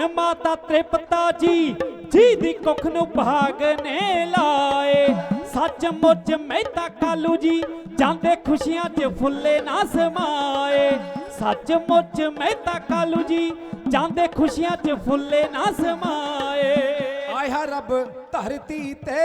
ਧੰਨ ਮਾਤਾ ਤ੍ਰਿਪਤਾ ਜੀ ਜੀ ਦੀ ਕੁੱਖ ਨੂੰ ਭਾਗ ਨੇ ਲਾਏ। ਸੱਚ ਸੱਚਮੁੱਚ ਮਹਿਤਾ ਕਾਲੂ ਜੀ, ਜਾਂਦੇ ਖੁਸ਼ੀਆਂ 'ਚ ਫੁੱਲੇ ਨਾ ਸਮਾਏ। ਸੱਚਮੁੱਚ ਮਹਿਤਾ ਕਾਲੂ ਜੀ, ਜਾਂਦੇ ਖੁਸ਼ੀਆਂ 'ਚ ਫੁੱਲੇ ਨਾ ਸਮਾਏ। ਆਇਆ ਰੱਬ, ਧਰਤੀ ਤੇ।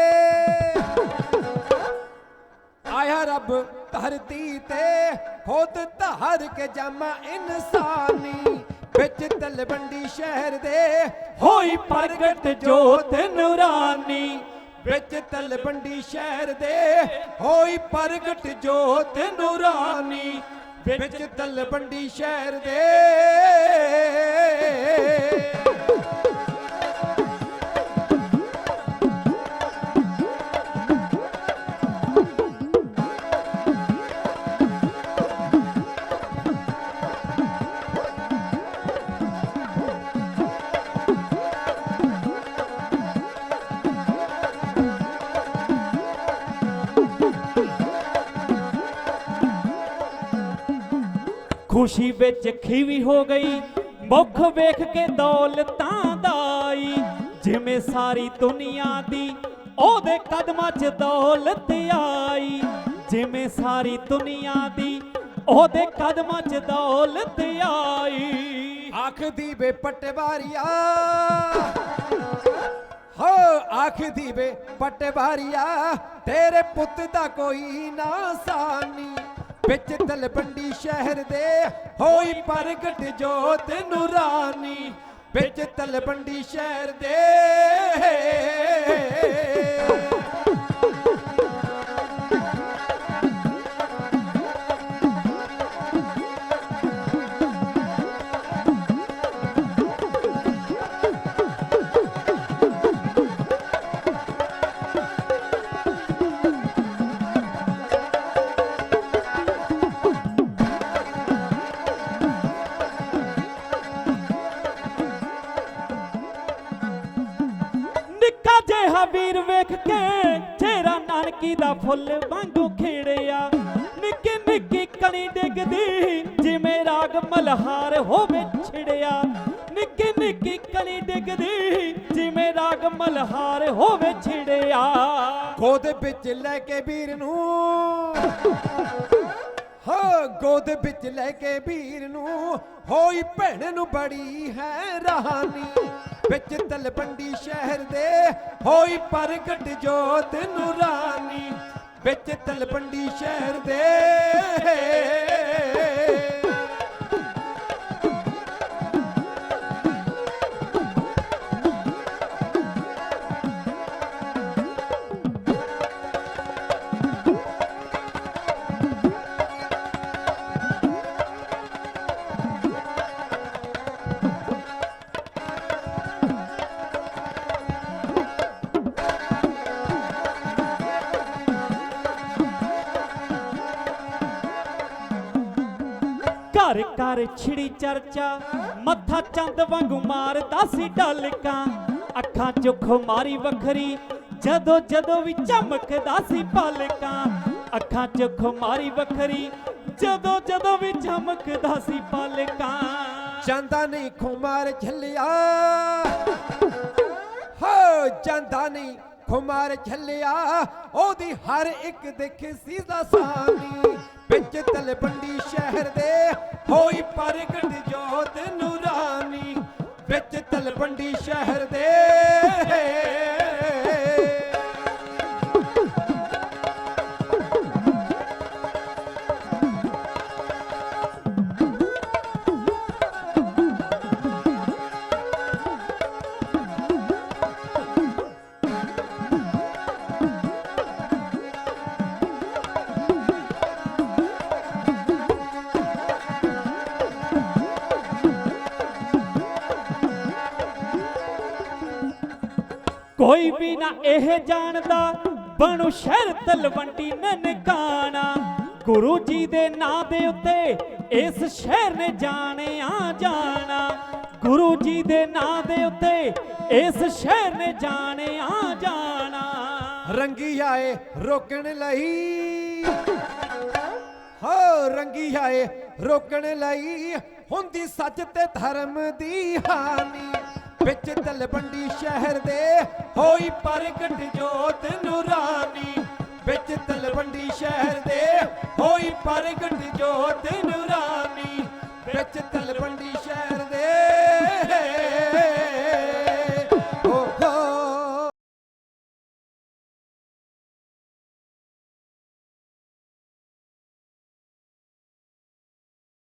ਆਇਆ ਰੱਬ, ਧਰਤੀ ਤੇ। ਖੁਦ ਧਾਰ ਕੇ ਜਮਾ ਇਨਸਾਨੀ। ਵਿੱਚ ਤਲਵੰਡੀ ਸ਼ਹਿਰ ਦੇ ਹੋਈ ਪ੍ਰਗਟ ਜੋਤ ਨੂਰਾਨੀ ਵਿੱਚ ਤਲਵੰਡੀ ਸ਼ਹਿਰ ਦੇ ਹੋਈ ਪ੍ਰਗਟ ਜੋਤ ਨੂਰਾਨੀ ਵਿੱਚ ਤਲਵੰਡੀ ਸ਼ਹਿਰ ਦੇ ਖੁਸ਼ੀ ਵਿੱਚ ਖੀਵੀ ਹੋ ਗਈ। ਮੁਖ ਵੇਖ ਕੇ ਦੌਲਤਾਂ ਦਾਈ ਜਿਵੇਂ ਸਾਰੀ ਦੁਨੀਆ ਦੀ ਉਹਦੇ ਕਦਮਾਂ 'ਚ ਦੌਲਤ ਆਈ। ਜਿਵੇਂ ਸਾਰੀ ਦੁਨੀਆ ਦੀ ਉਹਦੇ ਕਦਮਾਂ 'ਚ ਦੌਲਤ ਆਈ। ਆਖਦੀ ਵੇ ਪਟਵਾਰੀਆ। ਹੋ ਆਖਦੀ ਵੇ ਪਟਵਾਰੀਆ। ਤੇਰੇ ਪੁੱਤ ਦਾ ਕੋਈ ਨਾ ਸਾਨੀ। ਵਿੱਚ ਤਲਵੰਡੀ ਸ਼ਹਿਰ ਦੇ ਹੋਈ ਪ੍ਰਗਟ ਜੋਤ ਨੂਰਾਨੀ। ਵਿੱਚ ਤਲਵੰਡੀ ਸ਼ਹਿਰ ਦੇ ਵੀਰ ਵੇਖ ਕੇ ਚਿਹਰਾ ਨਾਨਕੀ ਦਾ ਫੁੱਲ ਵਾਂਗੂ ਖਿੜਿਆ। ਨਿੱਕੀ ਨਿੱਕੀ ਕਣੀ ਡਿੱਗਦੀ, ਜਿਵੇਂ ਰਾਗ ਮਲਹਾਰ ਹੋਵੇ ਛਿੜਿਆ। ਨਿੱਕੀ ਨਿੱਕੀ ਕਣੀ ਡਿੱਗਦੀ, ਜਿਵੇਂ ਰਾਗ ਮਲਹਾਰ ਹੋਵੇ ਛਿੜਿਆ। ਗੋਦ ਵਿੱਚ ਲੈ ਕੇ ਵੀਰ ਨੂੰ। ਹੋ, ਗੋਦ ਵਿੱਚ ਲੈ ਕੇ ਵੀਰ ਨੂੰ। ਹੋਈ ਭੈਣ ਨੂੰ ਬੜੀ ਹੈ ਹੈਰਾਨੀ। ਵਿੱਚ ਤਲਵੰਡੀ ਸ਼ਹਿਰ ਦੇ ਹੋਈ ਪ੍ਰਗਟ ਜੋਤ ਨੂਰਾਨੀ। ਵਿੱਚ ਤਲਵੰਡੀ ਸ਼ਹਿਰ ਦੇ ਘਰ ਘਰ ਛਿੜੀ ਚਰਚਾ, ਮੱਥਾ ਚੰਦ ਵਾਂਗੂ ਮਾਰਦਾ ਸੀ ਡਲਕਾਂ ਅੱਖਾਂ ਚੋਂ ਖੁਮਾਰੀ ਵੱਖਰੀ, ਜਦੋਂ ਜਦੋਂ ਵੀ ਚਮਕਦਾ ਸੀ ਪਲਕਾਂ। ਅੱਖਾਂ ਚੋਂ ਖੁਮਾਰੀ ਵੱਖਰੀ, ਜਦੋਂ ਜਦੋਂ ਵੀ ਚਮਕਦਾ ਸੀ ਪਲਕਾਂ। ਜਾਂਦਾ ਨਹੀਂ ਖੁਮਾਰ ਝੱਲਿਆ। ਹੋ, ਜਾਂਦਾ ਨਹੀਂ ਖੁਮਾਰ ਝੱਲਿਆ। ਉਹਦੀ ਹਰ ਇੱਕ ਦਿਖ ਸੀ ਦਾ ਸਾਨੀ ਵਿੱਚ ਤਲਵੰਡੀ ਸ਼ਹਿਰ ਦੇ ਹੋਈ ਪ੍ਰਗਟ ਕੋਈ ਵੀ ਨਾ ਇਹ ਜਾਣਦਾ, ਬਣੂ ਸ਼ਹਿਰ ਤਲਵੰਡੀ ਨਨਕਾਣਾ। ਗੁਰੂ ਜੀ ਦੇ ਨਾਂ ਦੇ ਉੱਤੇ ਇਸ ਸ਼ਹਿਰ ਨੇ ਜਾਣਿਆ ਜਾਣਾ। ਗੁਰੂ ਜੀ ਦੇ ਨਾਂ ਦੇ ਉੱਤੇ ਇਸ ਸ਼ਹਿਰ ਨੇ ਜਾਣਿਆ ਜਾਣਾ। ਰੰਗੀ ਆਏ ਰੋਕਣ ਲਈ। ਹੋ, ਰੰਗੀ ਆਏ ਰੋਕਣ ਲਈ। ਹੁੰਦੀ ਸੱਚ ਤੇ ਧਰਮ ਦੀ ਹਾਨੀ। ਵਿੱਚ ਤਲਵੰਡੀ ਸ਼ਹਿਰ ਦੇ ਹੋਈ ਪ੍ਰਗਟ ਜੋਤ ਨੂਰਾਨੀ। ਵਿੱਚ ਤਲਵੰਡੀ ਸ਼ਹਿਰ ਦੇ ਹੋਈ ਪ੍ਰਗਟ ਜੋਤ